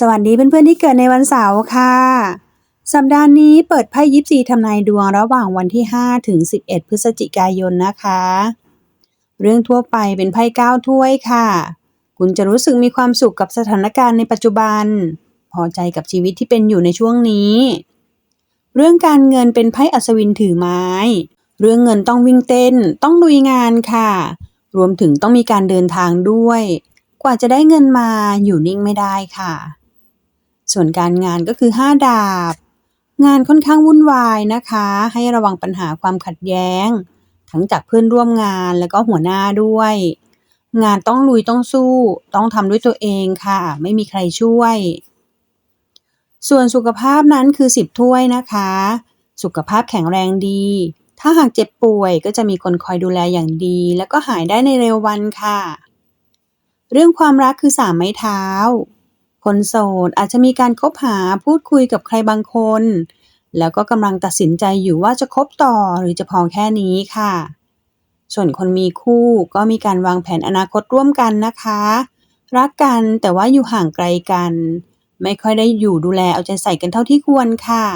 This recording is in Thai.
สวัสดีเพื่อนๆที่เกิดในวันเสาร์ค่ะ สัปดาห์นี้เปิดไพ่ยิปซีทำนายดวงระหว่างวันที่ 5 ถึง 11 พฤศจิกายนนะคะ เรื่องทั่วไปเป็นไพ่เก้าถ้วยค่ะ คุณจะรู้สึกมีความสุขกับสถานการณ์ในปัจจุบัน พอใจกับชีวิตที่เป็นอยู่ในช่วงนี้ เรื่องการเงินเป็นไพ่อัศวินถือไม้ เรื่องเงินต้องวิ่งเต้น ต้องลุยงานค่ะ รวมถึงต้องมีการเดินทางด้วย กว่าจะได้เงินมาอยู่นิ่งไม่ได้ค่ะ ส่วนการงานก็คือ 5 ดาบ งานค่อนข้างวุ่นวายนะคะ ให้ระวังปัญหาความขัดแย้ง ทั้งจากเพื่อนร่วมงานแล้วก็หัวหน้าด้วย งานต้องลุยต้องสู้ ต้องทำด้วยตัวเองค่ะ ไม่มีใครช่วย ส่วนสุขภาพนั้นคือ 10 ถ้วยนะคะ สุขภาพแข็งแรงดี ถ้าหากเจ็บป่วยก็จะมีคนคอยดูแลอย่างดี แล้วก็หายได้ในเร็ววันค่ะ เรื่องความรักคือสามไม้เท้า คนโสดอาจจะมีการคบหาพูดคุยกับใครบางคน แล้วก็กำลังตัดสินใจอยู่ว่าจะคบต่อหรือจะพอแค่นี้ค่ะ ส่วนคนมีคู่ก็มีการวางแผนอนาคตร่วมกันนะคะ รักกันแต่ว่าอยู่ห่างไกลกัน ไม่ค่อยได้อยู่ดูแลเอาใจใส่กันเท่าที่ควรค่ะ